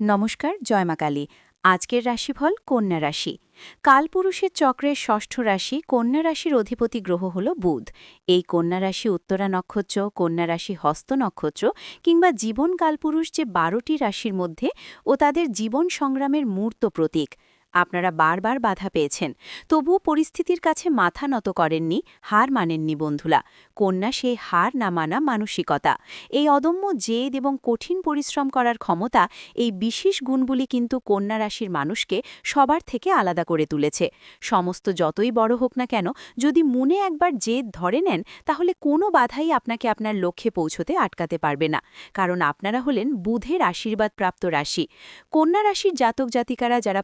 নমস্কার জয়মা কালী। আজকের রাশিফল কন্যা রাশি। কালপুরুষের চক্রের ষষ্ঠ রাশি কন্যা রাশির অধিপতি গ্রহ হল বুধ। এই কন্যা রাশি উত্তরা নক্ষত্র, কন্যা রাশি হস্ত নক্ষত্র কিংবা জীবন কালপুরুষ যে বারোটি রাশির মধ্যে ও তাদের জীবন সংগ্রামের মূর্ত প্রতীক। আপনারা বারবার বাধা পেয়েছেন। তবুও পরিস্থিতির কাছে মাথা নত করেননি, হার মানেননি বন্ধুলা কন্যা সেই হার না মানা মানসিকতা। এই অদম্য জেদ এবং কঠিন পরিশ্রম করার ক্ষমতা, এই বিশেষ গুণগুলি কিন্তু কন্যা রাশির মানুষকে সবার থেকে আলাদা করে তুলেছে। সমস্ত যতই বড় হোক না কেন, যদি মনে একবার জেদ ধরে নেন, তাহলে কোনো বাধাই আপনাকে আপনার লক্ষ্যে পৌঁছতে আটকাতে পারবে না। কারণ আপনারা হলেন বুধের আশীর্বাদপ্রাপ্ত রাশি। কন্যা রাশির জাতক জাতিকারা যারা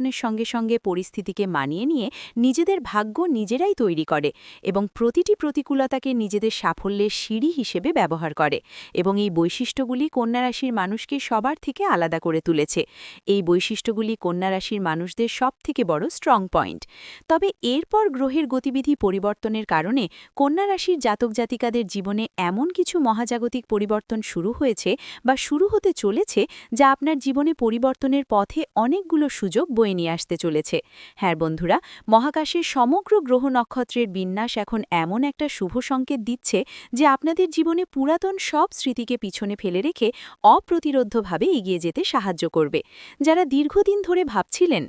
পরিবর্তনের সঙ্গে সঙ্গে পরিস্থিতিকে মানিয়ে নিয়ে নিজেদের ভাগ্য নিজেরাই তৈরি করে এবং প্রতিটি প্রতিকূলতাকে নিজেদের সাফল্যের সিঁড়ি হিসেবে ব্যবহার করে এবং এই বৈশিষ্ট্যগুলি কন্যা রাশির মানুষকে সবার থেকে আলাদা করে তুলেছে। এই বৈশিষ্ট্যগুলি কন্যা রাশির মানুষদের সব থেকে বড় স্ট্রং পয়েন্ট তবে এরপর গ্রহের গতিবিধি পরিবর্তনের কারণে কন্যা রাশির জাতক জাতিকাদের জীবনে এমন কিছু মহাজাগতিক পরিবর্তন শুরু হয়েছে বা শুরু হতে চলেছে যা আপনার জীবনে পরিবর্তনের পথে অনেকগুলো সুযোগ বয়ে নিয়ে আসতে চলেছে। হ্যাঁ বন্ধুরা, মহাকাশের সমগ্র গ্রহ নক্ষত্রের বিন্যাস এখন এমন একটা শুভ সংকেত দিচ্ছে যে আপনাদের জীবনে পুরাতন সব স্মৃতিকে পিছনে ফেলে রেখে অপ্রতিরোধ্যভাবে এগিয়ে যেতে সাহায্য করবে। যারা দীর্ঘদিন ধরে ভাবছিলেন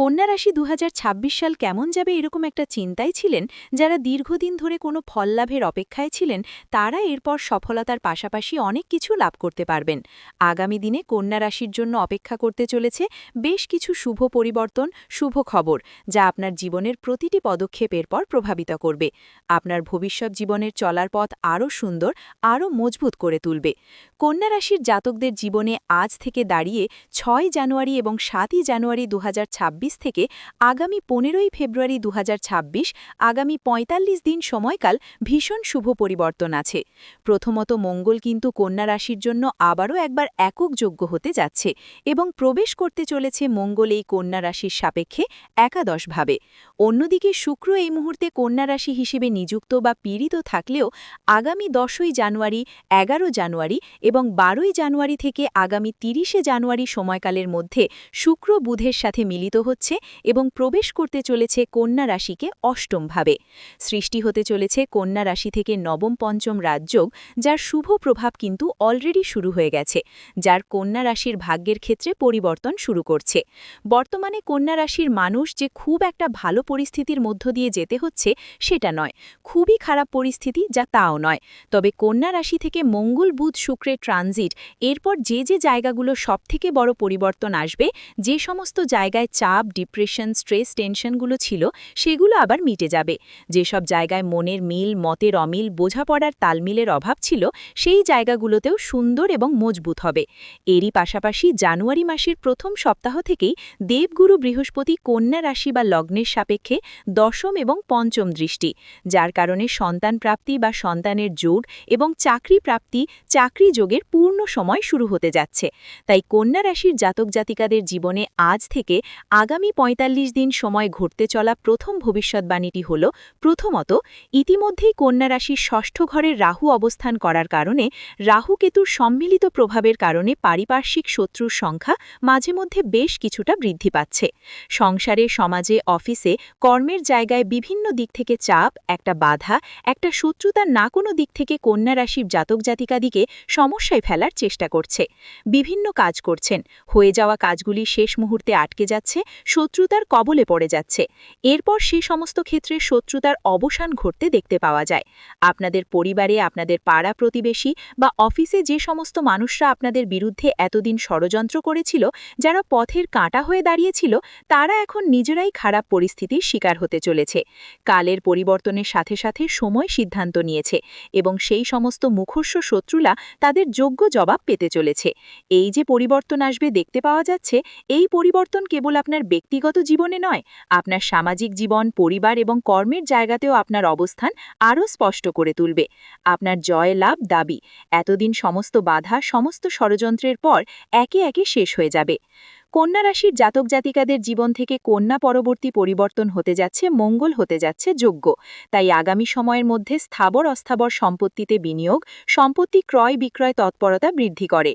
কন্যা রাশি দু হাজার ছাব্বিশ সাল কেমন যাবে এরকম একটা চিন্তায় ছিলেন যারা দীর্ঘদিন ধরে কোনো ফল লাভের অপেক্ষায় ছিলেন, তারা এরপর সফলতার পাশাপাশি অনেক কিছু লাভ করতে পারবেন। আগামী দিনে কন্যা রাশির জন্য অপেক্ষা করতে চলেছে বেশ কিছু শুভ পরিবর্তন, শুভ খবর, যা আপনার জীবনের প্রতিটি পদক্ষেপের পর প্রভাবিত করবে। আপনার ভবিষ্যৎ জীবনের চলার পথ আরও সুন্দর, আরও মজবুত করে তুলবে। কন্যা রাশির জাতকদের জীবনে আজ থেকে দাঁড়িয়ে ছয় জানুয়ারি এবং সাতই জানুয়ারি দু হাজার ছাব্বিশ থেকে আগামী পনেরোই ফেব্রুয়ারি দু হাজার ছাব্বিশ, আগামী ৪৫ দিন সময়কাল ভীষণ শুভ পরিবর্তন আছে। প্রথমত মঙ্গল কিন্তু কন্যা রাশির জন্য আবারও একবার একক যোগ্য হতে যাচ্ছে এবং প্রবেশ করতে চলেছে মঙ্গল এই কন্যা রাশির সাপেক্ষে একাদশভাবে। অন্যদিকে শুক্র এই মুহূর্তে কন্যা রাশি হিসেবে নিযুক্ত বা পীড়িত থাকলেও আগামী দশই জানুয়ারি, এগারো জানুয়ারি এবং বারোই জানুয়ারি থেকে আগামী তিরিশে জানুয়ারি সময়কালের মধ্যে শুক্র বুধের সাথে মিলিত হচ্ছে এবং প্রবেশ করতে চলেছে কন্যা রাশিকে অষ্টমভাবে। সৃষ্টি হতে চলেছে কন্যা রাশি থেকে নবম পঞ্চম রাজযোগ, যার শুভ প্রভাব কিন্তু অলরেডি শুরু হয়ে গেছে, যার কন্যা রাশির ভাগ্যের ক্ষেত্রে পরিবর্তন শুরু করছে। বর্তমানে কন্যা রাশির মানুষ যে খুব একটা ভালো পরিস্থিতির মধ্য দিয়ে যেতে হচ্ছে সেটা নয়, খুবই খারাপ পরিস্থিতি যা তাও নয়। তবে কন্যা রাশি থেকে মঙ্গল, বুধ, শুক্রের ট্রানজিট, এরপর যে যে জায়গাগুলো সবথেকে বড় পরিবর্তন আসবে, যে সমস্ত জায়গায় চাপ ডিপ্রেশন স্ট্রেস টেনশনগুলো ছিল, সেগুলো আবার মিটে যাবে। যেসব জায়গায় মনের মিল, মতের অমিল, বোঝাপড়ার তালমিলের অভাব ছিল, সেই জায়গাগুলোতেও সুন্দর এবং মজবুত হবে। এরই পাশাপাশি জানুয়ারি মাসের প্রথম সপ্তাহ থেকেই দেবগুরু বৃহস্পতি কন্যা রাশি বা লগ্নের সাপেক্ষে দশম এবং পঞ্চম দৃষ্টি, যার কারণে সন্তান প্রাপ্তি বা সন্তানের যোগ এবং চাকরি প্রাপ্তি, চাকরি যোগের পূর্ণ সময় শুরু হতে যাচ্ছে। তাই কন্যা রাশির জাতক জাতিকাদের জীবনে আজ থেকে আগামী ৪৫ দিন সময় ঘটতে চলা প্রথম ভবিষ্যৎবাণীটি হল, প্রথমত, ইতিমধ্যেই কন্যা রাশির ষষ্ঠ ঘরের রাহু অবস্থান করার কারণে রাহু কেতুর সম্মিলিত প্রভাবের কারণে পারিপার্শ্বিক শত্রুর সংখ্যা মাঝে মধ্যে বেশ কিছুটা বৃদ্ধি পাচ্ছে। সংসারে, সমাজে, অফিসে কর্মের জায়গায় বিভিন্ন দিক থেকে চাপ, একটা বাধা, একটা শত্রুতা না কোনো দিক থেকে কন্যা রাশির জাতক জাতিকাদিকে সমস্যায় ফেলার চেষ্টা করছে। বিভিন্ন কাজ করছেন। হয়ে যাওয়া কাজগুলি শেষ মুহূর্তে আটকে যাচ্ছে। শত্রুতার কবলে পড়ে যাচ্ছে। এরপর সে সমস্ত ক্ষেত্রে শত্রুতার অবসান ঘটতে দেখতে পাওয়া যায়। আপনাদের পরিবারে, আপনাদের পাড়া প্রতিবেশী বা অফিসে যে সমস্ত মানুষরা আপনাদের বিরুদ্ধে এতদিন ষড়যন্ত্র করেছিল, যারা পথের কাঁটা হয়ে দাঁড়িয়েছিল, তারা এখন নিজেরাই খারাপ পরিস্থিতির শিকার হতে চলেছে। কালের পরিবর্তনের সাথে সাথে সময় সিদ্ধান্ত নিয়েছে এবং সেই সমস্ত মুখস্য শত্রুলা তাদের যোগ্য জবাব পেতে চলেছে। এই যে পরিবর্তন আসবে দেখতে পাওয়া যাচ্ছে, এই পরিবর্তন কেবল আপনার ব্যক্তিগত জীবনে নয়, আপনার সামাজিক জীবন, পরিবার এবং কর্মের জায়গাতেও আপনার অবস্থান আরও স্পষ্ট করে তুলবে। আপনার জয়, লাভ, দাবি, এতদিন সমস্ত বাধা, সমস্ত ষড়যন্ত্রের পর একে একে শেষ হয়ে যাবে। কন্যা রাশির জাতক জাতিকাদের জীবন থেকে কন্যা পরবর্তী পরিবর্তন হতে যাচ্ছে, মঙ্গল হতে যাচ্ছে যোগ্য। তাই আগামী সময়ের মধ্যে স্থাবর অস্থাবর সম্পত্তিতে বিনিয়োগ, সম্পত্তি ক্রয় বিক্রয় তৎপরতা বৃদ্ধি করে।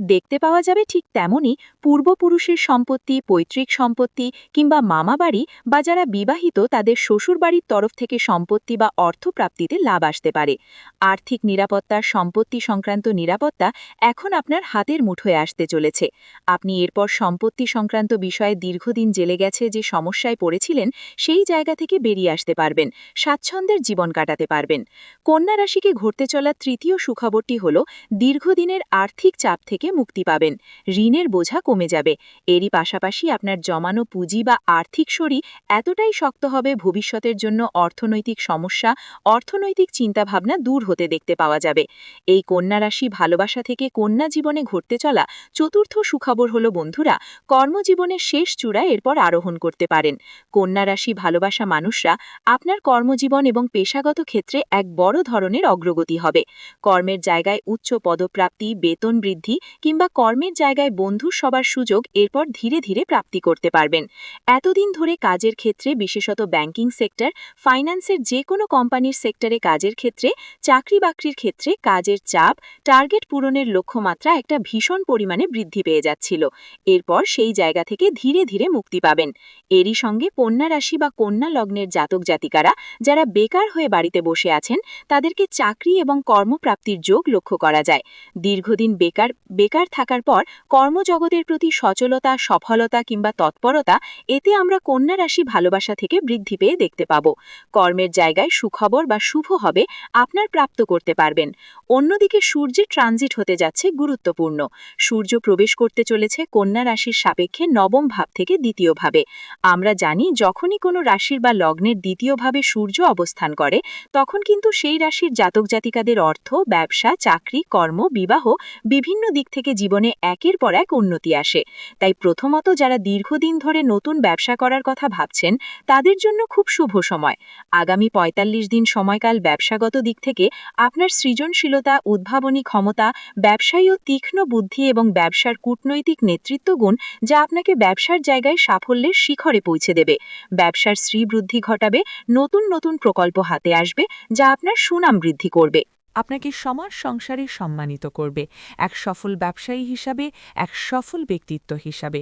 দেখতে পাওয়া যাবে ঠিক তেমনই পূর্বপুরুষের সম্পত্তি, পৈতৃক সম্পত্তি কিংবা মামাবাড়ি বা যারা বিবাহিত তাদের শ্বশুরবাড়ির তরফ থেকে সম্পত্তি বা অর্থপ্রাপ্তিতে লাভ আসতে পারে। আর্থিক নিরাপত্তার সম্পত্তি সংক্রান্ত নিরাপত্তা এখন আপনার হাতের মুঠোয় আসতে চলেছে। আপনি এরপর সম্পত্তি সংক্রান্ত বিষয়ে দীর্ঘদিন জেলে গেছে যে সমস্যায় পড়েছিলেন সেই জায়গা থেকে বেরিয়ে আসতে পারবেন, স্বাচ্ছন্দ্যের জীবন কাটাতে পারবেন। কন্যা রাশিকে ঘটতে চলা তৃতীয় সুখবরটি হল দীর্ঘদিনের আর্থিক চাপ থেকে মুক্তি পাবেন। ঋণের বোঝা কমে যাবে। এরই পাশাপাশি আপনার জমানো পুঁজি বা আর্থিক শরী এতটাই শক্ত হবে ভবিষ্যতের জন্য অর্থনৈতিক সমস্যা, অর্থনৈতিক চিন্তাভাবনা দূর হতে দেখতে পাওয়া যাবে। এই কন্যা রাশি ভালোবাসা থেকে কন্যা জীবনে ঘটতে চলা চতুর্থ সুখবর হল বন্ধুরা, কর্মজীবনের শেষ চূড়ায় এরপর আরোহণ করতে পারেন। কন্যা রাশি ভালোবাসা মানুষরা আপনার কর্মজীবন এবং পেশাগত ক্ষেত্রে এক বড় ধরনের অগ্রগতি হবে। কর্মের জায়গায় উচ্চ পদপ্রাপ্তি, বেতন বৃদ্ধি কিংবা কর্মের জায়গায় বন্ধুর সবার সুযোগ এরপর ধীরে ধীরে প্রাপ্তি করতে পারবেন। এতদিন ধরে কাজের ক্ষেত্রে, বিশেষত ব্যাংকিং সেক্টর, ফাইন্যান্সের যে কোনো কোম্পানির সেক্টরে কাজের ক্ষেত্রে চাকরি বাকরির ক্ষেত্রে কাজের চাপ, টার্গেট পূরণের লক্ষ্যমাত্রা একটা ভীষণ পরিমাণে বৃদ্ধি পেয়ে যাচ্ছিল। এরপর সেই জায়গা থেকে ধীরে ধীরে মুক্তি পাবেন। এরই সঙ্গে কন্যা রাশি বা কন্যা লগ্নের জাতক জাতিকারা যারা বেকার হয়ে বাড়িতে বসে আছেন, তাদেরকে চাকরি এবং কর্মপ্রাপ্তির যোগ লক্ষ্য করা যায়। দীর্ঘদিন বেকার বেকার থাকার পর কর্মজগতের প্রতি সচলতা, সফলতা কিংবা তৎপরতা, এতে আমরা কন্যা রাশি ভালোবাসা থেকে বৃদ্ধি পেয়ে দেখতে পাব। কর্মের জায়গায় সুখবর বা শুভ হবে আপনার প্রাপ্ত করতে পারবেন। অন্যদিকে সূর্যের ট্রানজিট হতে যাচ্ছে গুরুত্বপূর্ণ। সূর্য প্রবেশ করতে চলেছে কন্যা রাশির সাপেক্ষে নবম ভাব থেকে দ্বিতীয় ভাবে। আমরা জানি যখনই কোনো রাশির বা লগ্নের দ্বিতীয় ভাবে সূর্য অবস্থান করে, তখন কিন্তু সেই রাশির জাতক জাতিকাদের অর্থ, ব্যবসা, চাকরি, কর্ম, বিবাহ, বিভিন্ন দিক থেকে জীবনে একের পর এক উন্নতি আসে। তাই প্রথমত যারা দীর্ঘদিন ধরে নতুন ব্যবসা করার কথা ভাবছেন, তাদের জন্য খুব শুভ সময়। আগামী ৪৫ দিন সময়কাল ব্যবসাগত দিক থেকে আপনার সৃজনশীলতা, উদ্ভাবনী ক্ষমতা, ব্যবসায়ী ও তীক্ষ্ণ বুদ্ধি এবং ব্যবসার কূটনৈতিক নেতৃত্ব গুণ যা আপনাকে ব্যবসার জায়গায় সাফল্যের শিখরে পৌঁছে দেবে। ব্যবসার শ্রীবৃদ্ধি ঘটাবে, নতুন নতুন প্রকল্প হাতে আসবে যা আপনার সুনাম বৃদ্ধি করবে। আপনাকে সমাজ সংসারে সম্মানিত করবে, এক সফল ব্যবসায়ী হিসাবে, এক সফল ব্যক্তিত্ব হিসাবে।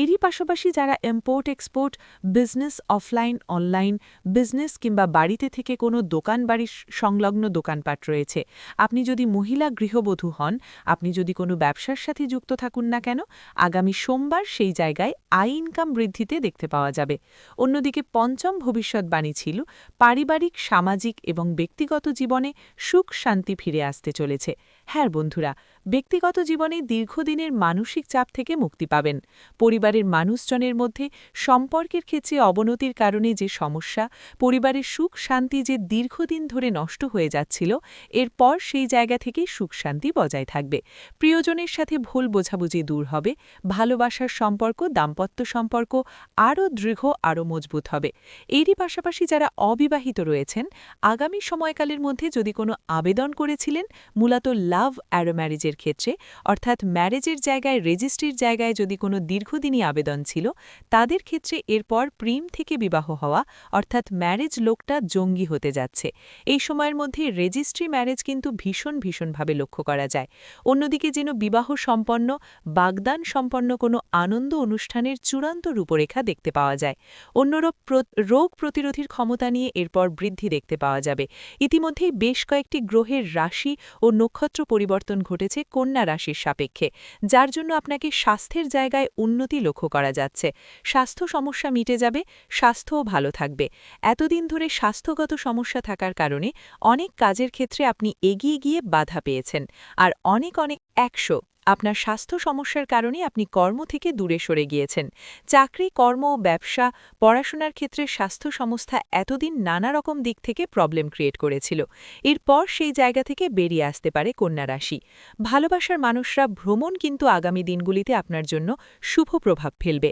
এরই পাশাপাশি যারা import export business offline online business কিংবা বাড়িতে থেকে কোনো দোকান বাড়ির সংলগ্ন দোকানপাট রয়েছে, আপনি যদি মহিলা গৃহবধূ হন, আপনি যদি কোনো ব্যবসার সাথে যুক্ত থাকুন না কেন, আগামী সোমবার সেই জায়গায় আই ইনকাম বৃদ্ধিতে দেখতে পাওয়া যাবে। অন্যদিকে পঞ্চম ভবিষ্যৎবাণী ছিল, পারিবারিক, সামাজিক এবং ব্যক্তিগত জীবনে সুখ শান্তি ফিরে আসতে চলেছে। হ্যাঁ বন্ধুরা, ব্যক্তিগত জীবনে দীর্ঘদিনের মানসিক চাপ থেকে মুক্তি পাবেন। পরিবারের মানুষজনের মধ্যে সম্পর্কের ক্ষেত্রে অবনতির কারণে যে সমস্যা, পরিবারের সুখ শান্তি যে দীর্ঘদিন ধরে নষ্ট হয়ে যাচ্ছিল, এরপর সেই জায়গা থেকে সুখ শান্তি বজায় থাকবে। প্রিয়জনের সাথে ভুল বোঝাবুঝি দূর হবে, ভালোবাসার সম্পর্ক, দাম্পত্য সম্পর্ক আরও দৃঢ়, আরও মজবুত হবে। এরই পাশাপাশি যারা অবিবাহিত রয়েছেন, আগামী সময়কালের মধ্যে যদি কোনো আবেদন করেছিলেন, মূলত লাভ অ্যারো ম্যারেজের ক্ষেত্রে, অর্থাৎ ম্যারেজের জায়গায়, রেজিস্ট্রির জায়গায় যদি কোনো দীর্ঘদিনই আবেদন ছিল, তাদের ক্ষেত্রে এরপর প্রেম থেকে বিবাহ হওয়া, অর্থাৎ ম্যারেজ লোকটা জঙ্গি হতে যাচ্ছে। এই সময়ের মধ্যে রেজিস্ট্রি ম্যারেজ কিন্তু ভীষণ ভীষণভাবে লক্ষ্য করা যায়। অন্যদিকে যেন বিবাহ সম্পন্ন, বাগদান সম্পন্ন কোনো আনন্দ অনুষ্ঠানের চূড়ান্ত রূপরেখা দেখতে পাওয়া যায়। অন্যরূপ রোগ প্রতিরোধীর ক্ষমতা নিয়ে এরপর বৃদ্ধি দেখতে পাওয়া যাবে। ইতিমধ্যেই বেশ কয়েকটি গ্রহের রাশি ও নক্ষত্র পরিবর্তন ঘটেছে কন্যা রাশির সাপেক্ষে, যার জন্য আপনাকে স্বাস্থ্যের জায়গায় উন্নতি লক্ষ্য করা যাচ্ছে। স্বাস্থ্য সমস্যা মিটে যাবে, স্বাস্থ্যও ভালো থাকবে। এতদিন ধরে স্বাস্থ্যগত সমস্যা থাকার কারণে অনেক কাজের ক্ষেত্রে আপনি এগিয়ে গিয়ে বাধা পেয়েছেন। আর অনেক অনেক একশো আপনার স্বাস্থ্য সমস্যার কারণে আপনি কর্ম থেকে দূরে সরে গিয়েছেন। চাকরি, কর্ম, ব্যবসা, পড়াশোনার ক্ষেত্রে স্বাস্থ্য সংস্থা এতদিন নানা রকম দিক থেকে প্রবলেম ক্রিয়েট করেছিল। এরপর সেই জায়গা থেকে বেরিয়ে আসতে পারে কন্যা রাশি। ভালোবাসার মানুষরা ভ্রমণ কিন্তু আগামী দিনগুলিতে আপনার জন্য শুভ প্রভাব ফেলবে।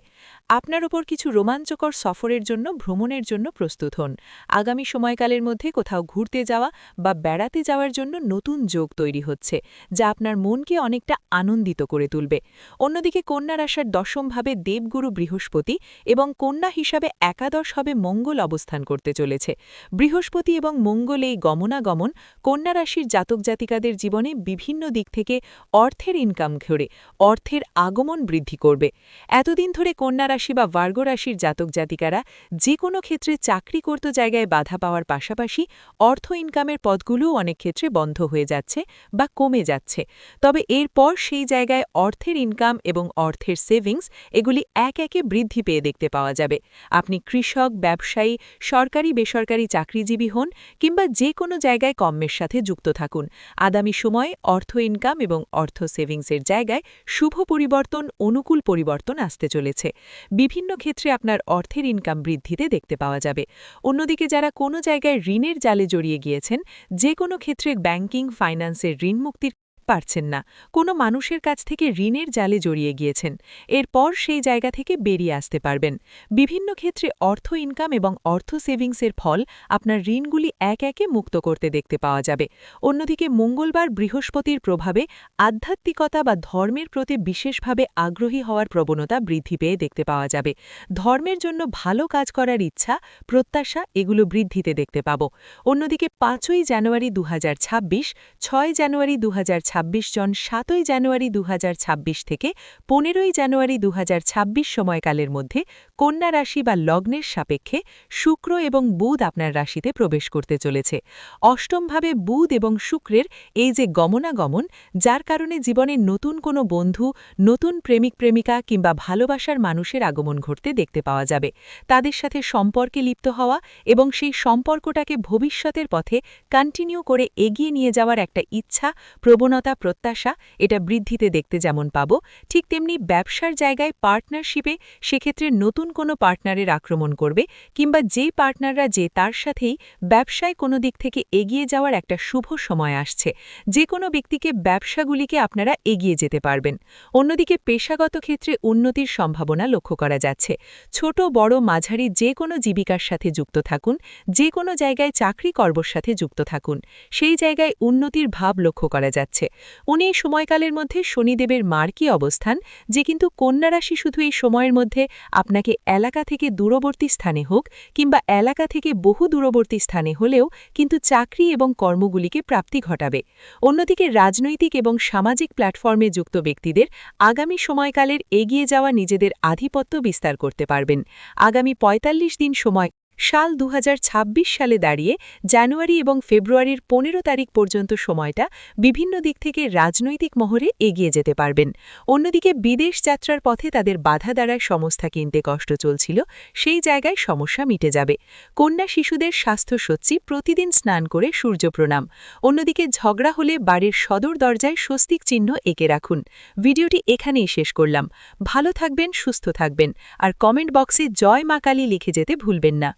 আপনার ওপর কিছু রোমাঞ্চকর সফরের জন্য, ভ্রমণের জন্য প্রস্তুত হন। আগামী সময়কালের মধ্যে কোথাও ঘুরতে যাওয়া বা বেড়াতে যাওয়ার জন্য নতুন যোগ তৈরি হচ্ছে, যা আপনার মনকে অনেকটা আনন্দিত করে তুলবে। অন্যদিকে কন্যা রাশার দশমভাবে দেবগুরু বৃহস্পতি এবং কন্যা হিসাবে একাদশ হবে মঙ্গল অবস্থান করতে চলেছে। বৃহস্পতি এবং মঙ্গল এই গমনাগমন কন্যা রাশির জাতক জাতিকাদের জীবনে বিভিন্ন দিক থেকে অর্থের ইনকাম ঘরে, অর্থের আগমন বৃদ্ধি করবে। এতদিন ধরে কন্যা রাশি বা বার্গ রাশির জাতক জাতিকারা যে কোনো ক্ষেত্রে চাকরি করত জায়গায় বাধা পাওয়ার পাশাপাশি অর্থ ইনকামের পথগুলোও অনেক ক্ষেত্রে বন্ধ হয়ে যাচ্ছে বা কমে যাচ্ছে। তবে এরপর সেই জায়গায় অর্থের ইনকাম এবং অর্থের সেভিংস এগুলি এক একে বৃদ্ধি পেয়ে দেখতে পাওয়া যাবে। আপনি কৃষক, ব্যবসায়ী, সরকারি, বেসরকারি চাকরিজীবী হন কিংবা যে কোনো জায়গায় কর্মের সাথে যুক্ত থাকুন। আগামী সময়ে অর্থ ইনকাম এবং অর্থ সেভিংসের জায়গায় শুভ পরিবর্তন, অনুকূল পরিবর্তন আসতে চলেছে। বিভিন্ন ক্ষেত্রে আপনার অর্থের ইনকাম বৃদ্ধিতে দেখতে পাওয়া যাবে। অন্যদিকে যারা কোনো জায়গায় ঋণের জালে জড়িয়ে গিয়েছেন, যে কোনো ক্ষেত্রে ব্যাংকিং ফাইন্যান্সের ঋণ মুক্তির পারছেন না। কোনো মানুষের কাছ থেকে ঋণের জালে জড়িয়ে গিয়েছেন। এরপর সেই জায়গা থেকে বেরিয়ে আসতে পারবেন। বিভিন্ন ক্ষেত্রে অর্থ ইনকাম এবং অর্থ সেভিংসের ফল আপনার ঋণগুলি এক একে মুক্ত করতে দেখতে পাওয়া যাবে। অন্যদিকে মঙ্গলবার বৃহস্পতির প্রভাবে আধ্যাত্মিকতা বা ধর্মের প্রতি বিশেষভাবে আগ্রহী হওয়ার প্রবণতা বৃদ্ধি পেয়ে দেখতে পাওয়া যাবে। ধর্মের জন্য ভালো কাজ করার ইচ্ছা, প্রত্যাশা এগুলো বৃদ্ধিতে দেখতে পাব। অন্যদিকে পাঁচই জানুয়ারি দু হাজার ছয় জানুয়ারি দু জন সাতই জানুয়ারি দু হাজার ছাব্বিশ থেকে পনেরোই জানুয়ারি দু সময়কালের মধ্যে কন্যা রাশি বা লগ্নের সাপেক্ষে শুক্র এবং বুধ আপনার রাশিতে প্রবেশ করতে চলেছে। অষ্টমভাবে বুধ এবং শুক্রের এই যে গমনাগমন, যার কারণে জীবনে নতুন কোনো বন্ধু, নতুন প্রেমিক, প্রেমিকা কিংবা ভালোবাসার মানুষের আগমন ঘটতে দেখতে পাওয়া যাবে। তাদের সাথে সম্পর্কে লিপ্ত হওয়া এবং সেই সম্পর্কটাকে ভবিষ্যতের পথে কন্টিনিউ করে এগিয়ে নিয়ে যাওয়ার একটা ইচ্ছা, প্রবণতা প্রত্যাশা, এটা বৃদ্ধিতে দেখতে যেমন পাব। ঠিক তেমনি ব্যবসার জায়গায় পার্টনারশিপে সেক্ষেত্রে নতুন কোনো পার্টনারের আক্রমণ করবে কিংবা যে পার্টনাররা যে তার সাথেই ব্যবসায় কোনো দিক থেকে এগিয়ে যাওয়ার একটা শুভ সময় আসছে। যে কোনো ব্যক্তিকে ব্যবসাগুলিকে আপনারা এগিয়ে যেতে পারবেন। অন্যদিকে পেশাগত ক্ষেত্রে উন্নতির সম্ভাবনা লক্ষ্য করা যাচ্ছে। ছোট, বড়, মাঝারি যে কোনো জীবিকার সাথে যুক্ত থাকুন, যে কোনো জায়গায় চাকরি কর্মর সাথে যুক্ত থাকুন। সেই জায়গায় উন্নতির ভাব লক্ষ্য করা যাচ্ছে। উনি এই সময়কালের মধ্যে শনিদেবের মার্কি অবস্থান, যে কিন্তু কন্যারাশি শুধু এই সময়ের মধ্যে আপনাকে এলাকা থেকে দূরবর্তী স্থানে হোক কিংবা এলাকা থেকে বহু দূরবর্তী স্থানে হলেও কিন্তু চাকরি এবং কর্মগুলিকে প্রাপ্তি ঘটাবে। অন্যদিকে রাজনৈতিক এবং সামাজিক প্ল্যাটফর্মে যুক্ত ব্যক্তিদের আগামী সময়কালের এগিয়ে যাওয়া নিজেদের আধিপত্য বিস্তার করতে পারবেন। আগামী ৪৫ দিন সময় সাল দু হাজার ছাব্বিশ সালে দাঁড়িয়ে জানুয়ারি এবং ফেব্রুয়ারির পনেরো তারিখ পর্যন্ত সময়টা বিভিন্ন দিক থেকে রাজনৈতিক মহরে এগিয়ে যেতে পারবেন। অন্যদিকে বিদেশ যাত্রার পথে তাদের বাধা দ্বারায় সংস্থা কিনতে কষ্ট চলছিল, সেই জায়গায় সমস্যা মিটে যাবে। কন্যা শিশুদের স্বাস্থ্য সচ্ছি প্রতিদিন স্নান করে সূর্য প্রণাম অন্যদিকে ঝগড়া হলে বাড়ির সদর দরজায় স্বস্তিক চিহ্ন এঁকে রাখুন। ভিডিওটি এখানেই শেষ করলাম। ভালো থাকবেন, সুস্থ থাকবেন। আর কমেন্ট বক্সে জয় মা কালী লিখে যেতে ভুলবেন না।